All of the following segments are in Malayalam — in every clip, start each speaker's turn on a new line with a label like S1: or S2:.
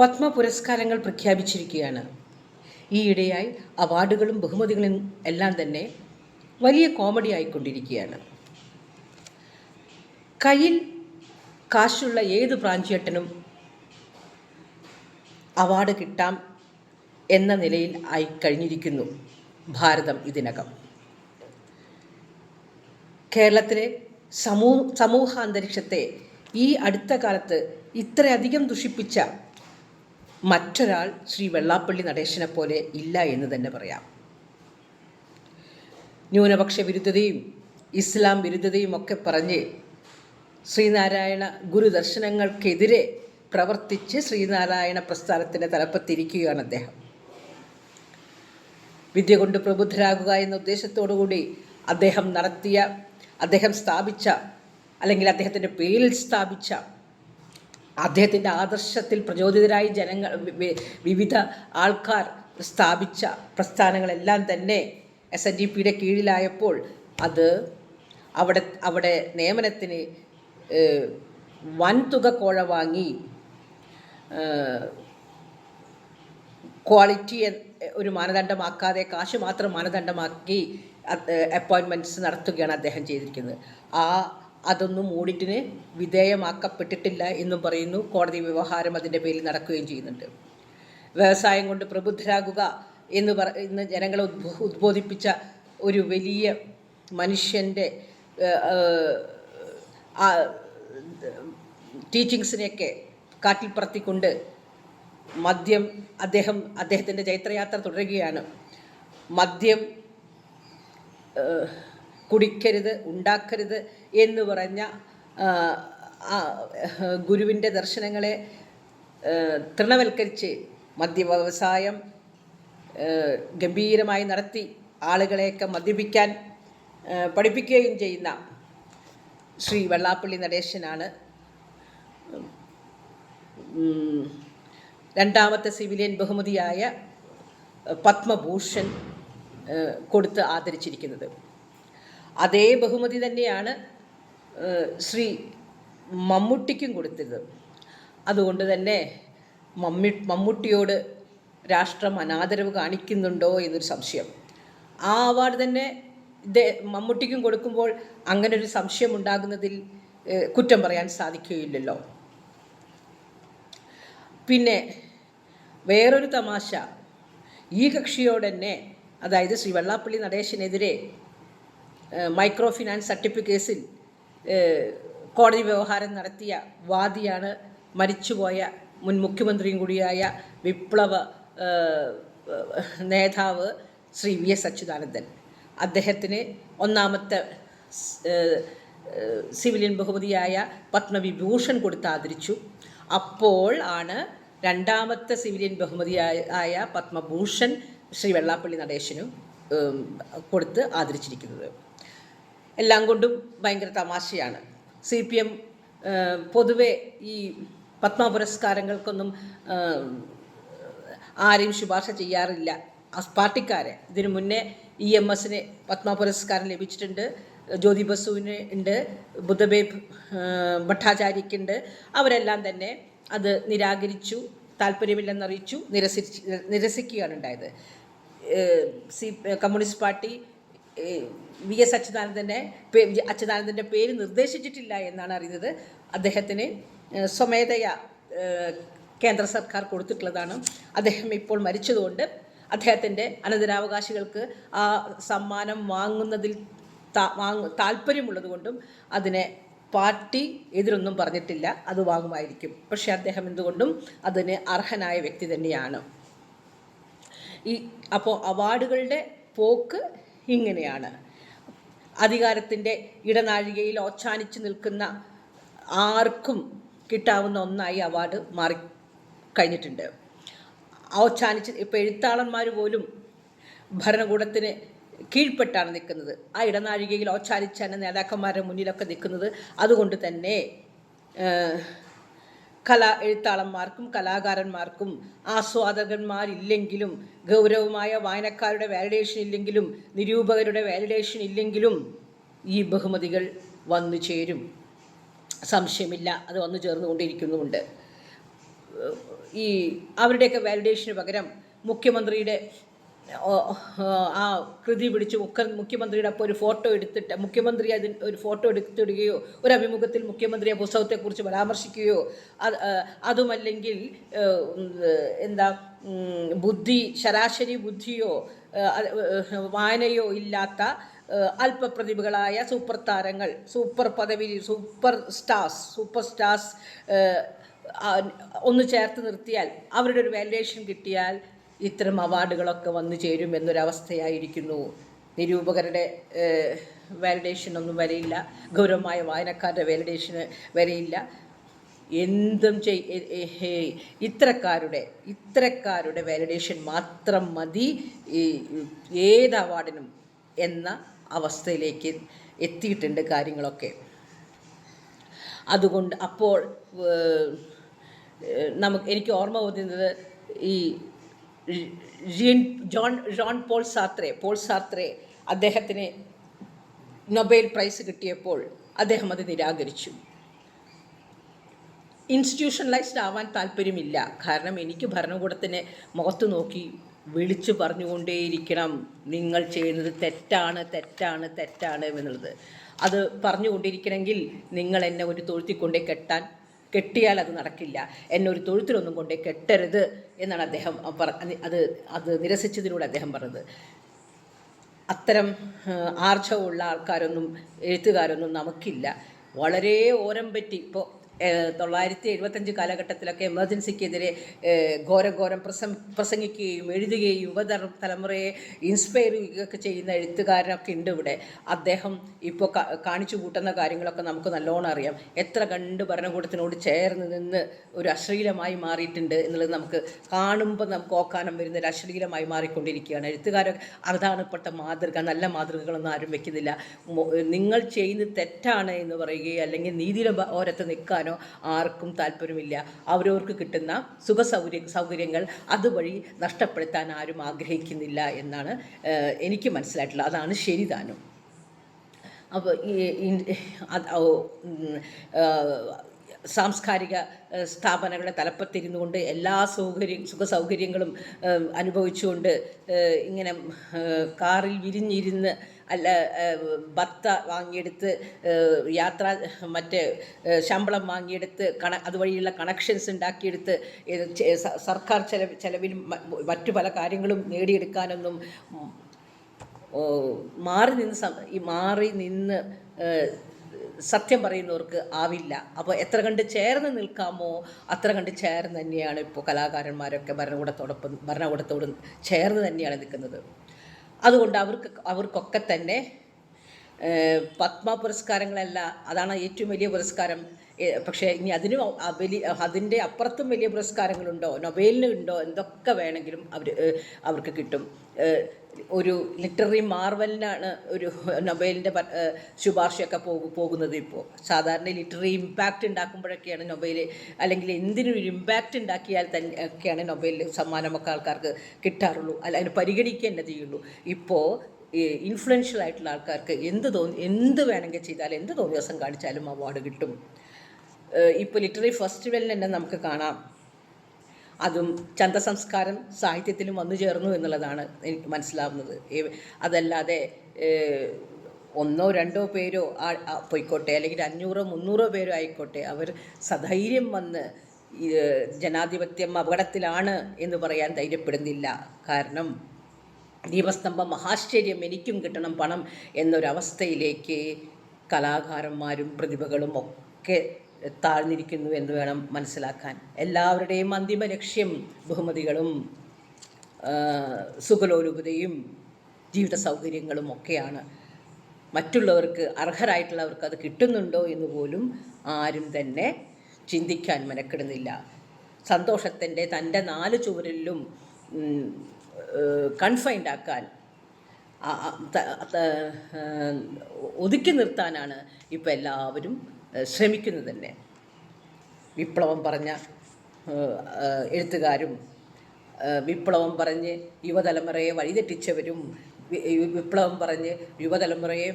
S1: പത്മ പുരസ്കാരങ്ങൾ പ്രഖ്യാപിച്ചിരിക്കുകയാണ്. ഈയിടെയായി അവാർഡുകളും ബഹുമതികളും എല്ലാം തന്നെ വലിയ കോമഡി ആയിക്കൊണ്ടിരിക്കുകയാണ്. കയ്യിൽ കാശുള്ള ഏത് പ്രാഞ്ചിയേട്ടനും അവാർഡ് കിട്ടാം എന്ന നിലയിൽ ആയി കഴിഞ്ഞിരിക്കുന്നു ഭാരതം ഇതിനകം. കേരളത്തിലെ സമൂഹ സമൂഹ അന്തരീക്ഷത്തെ ഈ അടുത്ത കാലത്ത് ഇത്രയധികം ദുഷിപ്പിച്ച മറ്റൊരാൾ ശ്രീ വെള്ളാപ്പള്ളി നടേശനെ പോലെ ഇല്ല എന്ന് തന്നെ പറയാം. ന്യൂനപക്ഷ വിരുദ്ധതയും ഇസ്ലാം വിരുദ്ധതയും ഒക്കെ പറഞ്ഞ് ശ്രീനാരായണ ഗുരുദർശനങ്ങൾക്കെതിരെ പ്രവർത്തിച്ച് ശ്രീനാരായണ പ്രസ്ഥാനത്തിന്റെ തലപ്പത്തിരിക്കുകയാണ് അദ്ദേഹം. വിദ്യ കൊണ്ട് പ്രബുദ്ധരാകുക എന്ന ഉദ്ദേശത്തോടുകൂടി അദ്ദേഹം നടത്തിയ അദ്ദേഹം സ്ഥാപിച്ച അല്ലെങ്കിൽ അദ്ദേഹത്തിന്റെ പേരിൽ സ്ഥാപിച്ച അദ്ദേഹത്തിന്റെ ആദർശത്തിൽ പ്രചോദിതരായി ജനങ്ങൾ വിവിധ ആൾക്കാർ സ്ഥാപിച്ച പ്രസ്ഥാനങ്ങളെല്ലാം തന്നെ എസ് എൻ ഡി പിയുടെ കീഴിലായപ്പോൾ അത് അവിടെ അവിടെ നിയമനത്തിന് വൻതുക കോഴ വാങ്ങി ക്വാളിറ്റി ഒരു മാനദണ്ഡമാക്കാതെ കാശ് മാത്രം മാനദണ്ഡമാക്കി അപ്പോയിൻമെന്റ്സ് നടത്തുകയാണ് അദ്ദേഹം ചെയ്തിരിക്കുന്നത്. ആ അതൊന്നും ഓഡിറ്റിന് വിധേയമാക്കപ്പെട്ടിട്ടില്ല എന്നും പറയുന്നു. കോടതി വ്യവഹാരം അതിന്റെ പേരിൽ നടക്കുകയും ചെയ്യുന്നുണ്ട്. വ്യവസായം കൊണ്ട് പ്രബുദ്ധരാകുക എന്ന് പറ ഇന്ന് ജനങ്ങളെ ഉദ്ബോ ഉദ്ബോധിപ്പിച്ച ഒരു വലിയ മനുഷ്യന്റെ ടീച്ചിങ്സിനെയൊക്കെ കാറ്റിൽ പറത്തിക്കൊണ്ട് മദ്യം അദ്ദേഹം അദ്ദേഹത്തിന്റെ ചൈത്രയാത്ര തുടരുകയാണ്. മദ്യം കുടിക്കരുത് ഉണ്ടാക്കരുത് എന്ന് പറഞ്ഞ ഗുരുവിന്റെ ദർശനങ്ങളെ തൃണവൽക്കരിച്ച് മദ്യ വ്യവസായം ഗംഭീരമായി നടത്തി ആളുകളെയൊക്കെ മദ്യപിക്കാൻ പഠിപ്പിക്കുകയും ചെയ്യുന്ന ശ്രീ വെള്ളാപ്പള്ളി നടേശനാണ്. രണ്ടാമത്തെ സിവിലിയൻ ബഹുമതിയായ പത്മഭൂഷൺ കൊടുത്ത് ആദരിച്ചിരിക്കുന്നത്. അതേ ബഹുമതി തന്നെയാണ് ശ്രീ മമ്മൂട്ടിക്കും കൊടുത്തത്. അതുകൊണ്ട് തന്നെ മമ്മി മമ്മൂട്ടിയോട് രാഷ്ട്രം അനാദരവ് കാണിക്കുന്നുണ്ടോ എന്നൊരു സംശയം. ആ അവാർഡ് തന്നെ മമ്മൂട്ടിക്കും കൊടുക്കുമ്പോൾ അങ്ങനെ ഒരു സംശയം ഉണ്ടാകുന്നതിൽ കുറ്റം പറയാൻ സാധിക്കുകയില്ലല്ലോ. പിന്നെ വേറൊരു തമാശ. ഈ കക്ഷിയോട് തന്നെ അതായത് ശ്രീ വെള്ളാപ്പള്ളി നടേശനെതിരെ മൈക്രോ ഫിനാൻസ് തട്ടിപ്പ് കേസിൽ കോടതി വ്യവഹാരം നടത്തിയ വാദിയാണ് മരിച്ചുപോയ മുൻ മുഖ്യമന്ത്രിയും കൂടിയായ വിപ്ലവ നേതാവ് ശ്രീ വി എസ് അച്യുതാനന്ദൻ. അദ്ദേഹത്തിന് ഒന്നാമത്തെ സിവിലിയൻ ബഹുമതിയായ പത്മവിഭൂഷൺ കൊടുത്ത് ആദരിച്ചു. അപ്പോൾ ആണ് രണ്ടാമത്തെ സിവിലിയൻ ബഹുമതിയായ പത്മഭൂഷൺ ശ്രീ വെള്ളാപ്പള്ളി നടേശനും കൊടുത്ത് ആദരിച്ചിരിക്കുന്നത്. എല്ലാം കൊണ്ടും ഭയങ്കര തമാശയാണ്. സി പി എം പൊതുവെ ഈ പത്മ പുരസ്കാരങ്ങൾക്കൊന്നും ആരെയും ശുപാർശ ചെയ്യാറില്ല. പാർട്ടിക്കാരെ. ഇതിനു മുന്നേ ഇ എം എസിന് പത്മ പുരസ്കാരം ലഭിച്ചിട്ടുണ്ട്. ജ്യോതി ബസുവിന് ഉണ്ട്. ബുദ്ധബേബ് ഭട്ടാചാര്യക്കുണ്ട് അവരെല്ലാം തന്നെ അത് നിരാകരിച്ചു താല്പര്യമില്ലെന്നറിയിച്ചു നിരസി നിരസിക്കുകയാണ് ഉണ്ടായത്. C communist party V S അച്യുതാനന്ദന്റെ അച്യുതാനന്ദന്റെ പേര് നിർദ്ദേശിച്ചിട്ടില്ല എന്നാണ് അറിയുന്നത്. അദ്ദേഹത്തിന് സ്വമേധയ കേന്ദ്ര സർക്കാർ കൊടുത്തിട്ടുള്ളതാണ്. അദ്ദേഹം ഇപ്പോൾ മരിച്ചതുകൊണ്ട് അദ്ദേഹത്തിന്റെ അനന്തരാവകാശികൾക്ക് ആ സമ്മാനം വാങ്ങുന്നതിൽ താല്പര്യമുള്ളതുകൊണ്ടും അതിനെ പാർട്ടി എതിരൊന്നും പറഞ്ഞിട്ടില്ല. അത് വാങ്ങുമായിരിക്കും. പക്ഷേ അദ്ദേഹം എന്തുകൊണ്ടും അതിന് അർഹനായ വ്യക്തി തന്നെയാണ്. ഈ അപ്പോൾ അവാർഡുകളുടെ പോക്ക് ഇങ്ങനെയാണ്. അധികാരത്തിന്റെ ഇടനാഴികയിൽ ഓച്ചാനിച്ച് നിൽക്കുന്ന ആർക്കും കിട്ടാവുന്ന ഒന്നായി അവാർഡ് മാറി കഴിഞ്ഞിട്ടുണ്ട്. ഓച്ചാനിച്ച് ഇപ്പോൾ എഴുത്താളന്മാർ പോലും ഭരണകൂടത്തിന് കീഴ്പ്പെട്ടാണ് നിൽക്കുന്നത്. ആ ഇടനാഴികയിൽ ഓച്ചാനിച്ചാണ് നേതാക്കന്മാരുടെ മുന്നിലൊക്കെ നിൽക്കുന്നത് അതുകൊണ്ട് തന്നെ കലാ എഴുത്താളന്മാർക്കും കലാകാരന്മാർക്കും ആസ്വാദകന്മാരില്ലെങ്കിലും ഗൗരവമായ വായനക്കാരുടെ വാലിഡേഷൻ ഇല്ലെങ്കിലും നിരൂപകരുടെ വാലിഡേഷൻ ഇല്ലെങ്കിലും ഈ ബഹുമതികൾ വന്നു ചേരും. സംശയമില്ല അത് വന്നു ചേർന്നുകൊണ്ടിരിക്കുന്നുമുണ്ട്. ഈ അവരുടെയൊക്കെ വാലിഡേഷന് പകരം മുഖ്യമന്ത്രിയുടെ ആ കൃതി പിടിച്ച് മുഖ്യ മുഖ്യമന്ത്രിയുടെ അപ്പോൾ ഒരു ഫോട്ടോ എടുത്തിട്ട് മുഖ്യമന്ത്രി അതിന് ഒരു ഫോട്ടോ എടുത്തിടുകയോ ഒരു അഭിമുഖത്തിൽ മുഖ്യമന്ത്രി ആ പുസ്തകത്തെക്കുറിച്ച് പരാമർശിക്കുകയോ അതുമല്ലെങ്കിൽ എന്താ ബുദ്ധി ശരാശരി ബുദ്ധിയോ വായനയോ ഇല്ലാത്ത അല്പപ്രതിഭകളായ സൂപ്പർ താരങ്ങൾ സൂപ്പർ പദവി സൂപ്പർ സ്റ്റാർസ് സൂപ്പർ സ്റ്റാർസ് ഒന്ന് ചേർത്ത് നിർത്തിയാൽ അവരുടെ ഒരു വാല്യുവേഷൻ കിട്ടിയാൽ ഇത്തരം അവാർഡുകളൊക്കെ വന്നു ചേരും എന്നൊരവസ്ഥയായിരിക്കുന്നു. നിരൂപകരുടെ വാലിഡേഷൻ ഒന്നും വരെയില്ല. ഗൗരവമായ വായനക്കാരുടെ വാലിഡേഷന് വരെയില്ല. എന്തും ചെയ് ഇത്തരക്കാരുടെ ഇത്തരക്കാരുടെ വാലിഡേഷൻ മാത്രം മതി. ഈ ഏത് അവാർഡിനും എന്ന അവസ്ഥയിലേക്ക് എത്തിയിട്ടുണ്ട് കാര്യങ്ങളൊക്കെ. അതുകൊണ്ട് അപ്പോൾ നമുക്ക് എനിക്ക് ഓർമ്മ വരുന്നത് ഈ Jean John John Paul Sartre Paul Sartre അദ്ദേഹത്തിന് നൊബേൽ പ്രൈസ് കിട്ടിയപ്പോൾ അദ്ദേഹം അത് നിരാകരിച്ചു. ഇൻസ്റ്റിറ്റ്യൂഷണലൈസ്ഡ് ആവാൻ താല്പര്യമില്ല. കാരണം എനിക്ക് ഭരണകൂടത്തിന് മുഖത്ത് നോക്കി വിളിച്ചു പറഞ്ഞുകൊണ്ടേയിരിക്കണം. നിങ്ങൾ ചെയ്യുന്നത് തെറ്റാണ് തെറ്റാണ് തെറ്റാണ് എന്നുള്ളത്. അത് പറഞ്ഞുകൊണ്ടിരിക്കണമെങ്കിൽ നിങ്ങൾ എന്നെ ഒരു തൊഴുത്തിക്കൊണ്ടേ കെട്ടാൻ കെട്ടിയാൽ അത് നടക്കില്ല. എന്നെ ഒരു തൊഴുത്തിലൊന്നും കൊണ്ടേ കെട്ടരുത് എന്നാണ് അദ്ദേഹം പറ അത് അത് നിരസിച്ചതിലൂടെ അദ്ദേഹം പറഞ്ഞത്. അത്തരം ആർജവമുള്ള ആൾക്കാരൊന്നും എഴുത്തുകാരൊന്നും നമുക്കില്ല. വളരെ ഓരം പറ്റി ഇപ്പോൾ തൊള്ളായിരത്തി എഴുപത്തഞ്ച് കാലഘട്ടത്തിലൊക്കെ എമർജൻസിക്കെതിരെ ഘോരഘോരം ഘോരം ഘോരം പ്രസം പ്രസംഗിക്കുകയും എഴുതുകയും യുവത തലമുറയെ ഇൻസ്പയർ ചെയ്യുകയൊക്കെ ചെയ്യുന്ന എഴുത്തുകാരനൊക്കെ ഉണ്ട് ഇവിടെ. അദ്ദേഹം ഇപ്പോൾ കാണിച്ചു കൂട്ടുന്ന കാര്യങ്ങളൊക്കെ നമുക്ക് നല്ലോണം അറിയാം. എത്ര കണ്ട് ഭരണകൂടത്തിനോട് ചേർന്ന് നിന്ന് ഒരു അശ്ലീലമായി മാറിയിട്ടുണ്ട് എന്നുള്ളത് നമുക്ക് കാണുമ്പോൾ നമുക്ക് ഓക്കാനം വരുന്ന ഒരു അശ്ലീലമായി മാറിക്കൊണ്ടിരിക്കുകയാണ്. എഴുത്തുകാരൊക്കെ അതാണ് മാതൃക നല്ല മാതൃകകളൊന്നും ആരും വെക്കുന്നില്ല. നിങ്ങൾ ചെയ്യുന്നത് തെറ്റാണ് എന്ന് പറയുകയോ അല്ലെങ്കിൽ നീതിയുടെ ഓരത്ത് നിൽക്കാനോ ആർക്കും താല്പര്യമില്ല. അവരവർക്ക് കിട്ടുന്ന സുഖ സൗകര്യ സൗകര്യങ്ങൾ അതുവഴി നഷ്ടപ്പെടുത്താൻ ആരും ആഗ്രഹിക്കുന്നില്ല എന്നാണ് എനിക്ക് മനസ്സിലായിട്ടുള്ളത്. അതാണ് ശരി താനും. അപ്പോൾ സാംസ്കാരിക സ്ഥാപനങ്ങളെ തലപ്പത്തിരുന്നു കൊണ്ട് എല്ലാ സൗകര്യം സുഖ സൗകര്യങ്ങളും അനുഭവിച്ചുകൊണ്ട് ഇങ്ങനെ കാറിൽ വിരിഞ്ഞിരുന്ന് അല്ല ഭത്ത വാങ്ങിയെടുത്ത് യാത്ര മറ്റേ ശമ്പളം വാങ്ങിയെടുത്ത് കണ അതുവഴിയുള്ള കണക്ഷൻസ് ഉണ്ടാക്കിയെടുത്ത് സർക്കാർ ചെലവ് ചെലവിലും മറ്റു പല കാര്യങ്ങളും നേടിയെടുക്കാനൊന്നും മാറി നിന്ന് ഈ മാറി നിന്ന് സത്യം പറയുന്നവർക്ക് ആവില്ല. അപ്പോൾ എത്ര കണ്ട് ചേർന്ന് നിൽക്കാമോ അത്ര കണ്ട് ചേർന്ന് തന്നെയാണ് ഇപ്പോൾ കലാകാരന്മാരൊക്കെ ഭരണകൂടത്തോടൊപ്പം ഭരണകൂടത്തോട് ചേർന്ന് തന്നെയാണ് നിൽക്കുന്നത്. അതുകൊണ്ട് അവർക്ക് അവർക്കൊക്കെ തന്നെ പത്മ പുരസ്കാരങ്ങളല്ല അതാണ് ഏറ്റവും വലിയ പുരസ്കാരം. പക്ഷേ ഇനി അതിന് വലിയ അതിന്റെ അപ്പുറത്തും വലിയ പുരസ്കാരങ്ങളുണ്ടോ? നൊബേലിന് ഉണ്ടോ? എന്തൊക്കെ വേണമെങ്കിലും അവർ അവർക്ക് കിട്ടും. ഒരു ലിറ്റററി മാർവലിനാണ് ഒരു നൊബേലിന്റെ ശുപാർശയൊക്കെ പോകു പോകുന്നത് ഇപ്പോൾ. സാധാരണ ലിറ്റററി ഇമ്പാക്റ്റ് ഉണ്ടാക്കുമ്പോഴൊക്കെയാണ് നൊബേൽ അല്ലെങ്കിൽ എന്തിനും ഒരു ഇമ്പാക്റ്റ് ഉണ്ടാക്കിയാൽ തന്നെ ഒക്കെയാണ് നൊബേൽ സമ്മാനമൊക്കെ ആൾക്കാർക്ക് കിട്ടാറുള്ളൂ. അല്ല അതിന് പരിഗണിക്കുക തന്നെ ചെയ്യുള്ളൂ. ഇപ്പോൾ ഇൻഫ്ലുവൻഷ്യൽ ആയിട്ടുള്ള ആൾക്കാർക്ക് എന്ത് തോന്നി എന്ത് വേണമെങ്കിൽ ചെയ്താലും എന്ത് തോന്നിയ ദിവസം കാണിച്ചാലും അവാർഡ് കിട്ടും. ഇപ്പോൾ ലിറ്ററി ഫെസ്റ്റിവലിൽ തന്നെ നമുക്ക് കാണാം. അതും ചന്തസംസ്കാരം സാഹിത്യത്തിലും വന്നു ചേർന്നു എന്നുള്ളതാണ് എനിക്ക് മനസ്സിലാവുന്നത്. അതല്ലാതെ ഒന്നോ രണ്ടോ പേരോ പോയിക്കോട്ടെ അല്ലെങ്കിൽ അഞ്ഞൂറോ മുന്നൂറോ പേരോ ആയിക്കോട്ടെ അവർ സധൈര്യം വന്ന് ജനാധിപത്യം അപകടത്തിലാണ് എന്ന് പറയാൻ ധൈര്യപ്പെടുന്നില്ല. കാരണം ദീപസ്തംഭം മഹാശ്ചര്യം എനിക്കും കിട്ടണം പണം എന്നൊരവസ്ഥയിലേക്ക് കലാകാരന്മാരും പ്രതിഭകളും ഒക്കെ താഴ്ന്നിരിക്കുന്നു എന്ന് വേണം മനസ്സിലാക്കാൻ. എല്ലാവരുടെയും അന്തിമ ലക്ഷ്യം ബഹുമതികളും സുഖലോലുപതയും ജീവിത സൗകര്യങ്ങളും ഒക്കെയാണ്. മറ്റുള്ളവർക്ക് അർഹരായിട്ടുള്ളവർക്ക് അത് കിട്ടുന്നുണ്ടോ എന്ന് പോലും ആരും തന്നെ ചിന്തിക്കാൻ മെനക്കെടുന്നില്ല. സന്തോഷത്തിന്റെ തന്റെ നാല് ചുവരിലും കൺഫൈൻഡ് ആക്കാൻ ഒതുക്കി നിർത്താനാണ് ഇപ്പോൾ എല്ലാവരും ശ്രമിക്കുന്നത് തന്നെ. വിപ്ലവം പറഞ്ഞ എഴുത്തുകാരും വിപ്ലവം പറഞ്ഞ് യുവതലമുറയെ വഴിതെറ്റിച്ചവരും വിപ്ലവം പറഞ്ഞ് യുവതലമുറയെ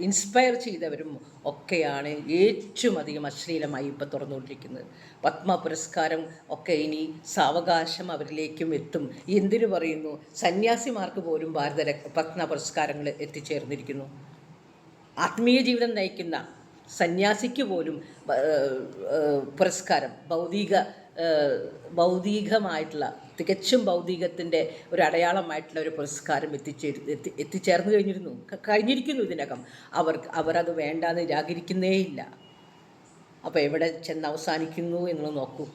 S1: ഇൻസ്പയർ ചെയ്തവരും ഒക്കെയാണ് ഏറ്റവും അധികം അശ്ലീലമായി ഇപ്പോൾ തുറന്നുകൊണ്ടിരിക്കുന്നത്. പത്മ പുരസ്കാരം ഒക്കെ ഇനി സാവകാശം അവരിലേക്കും എത്തും. എന്തിനു പറയുന്നു? സന്യാസിമാർക്ക് പോലും ഭാരത പത്മ പുരസ്കാരങ്ങൾ എത്തിച്ചേർന്നിരിക്കുന്നു. ആത്മീയ ജീവിതം നയിക്കുന്ന സന്യാസിക്ക് പോലും പുരസ്കാരം ഭൗതിക ഭൗതികമായിട്ടുള്ള തികച്ചും ഭൗതികത്തിന്റെ ഒരു അടയാളമായിട്ടുള്ള ഒരു പുരസ്കാരം എത്തിച്ചേർ എത്തി എത്തിച്ചേർന്ന് കഴിഞ്ഞിരുന്നു. കഴിഞ്ഞിരിക്കുന്നു ഇതിനകം. അവർ അവരത് വേണ്ടാന്ന് നിരാകരിക്കുന്നേയില്ല അപ്പോൾ എവിടെ ചെന്ന് അവസാനിക്കുന്നു എന്നുള്ളത് നോക്കൂ.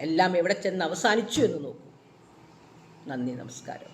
S1: എല്ലാം എവിടെ ചെന്ന് അവസാനിച്ചു എന്ന് നോക്കൂ. നന്ദി നമസ്കാരം.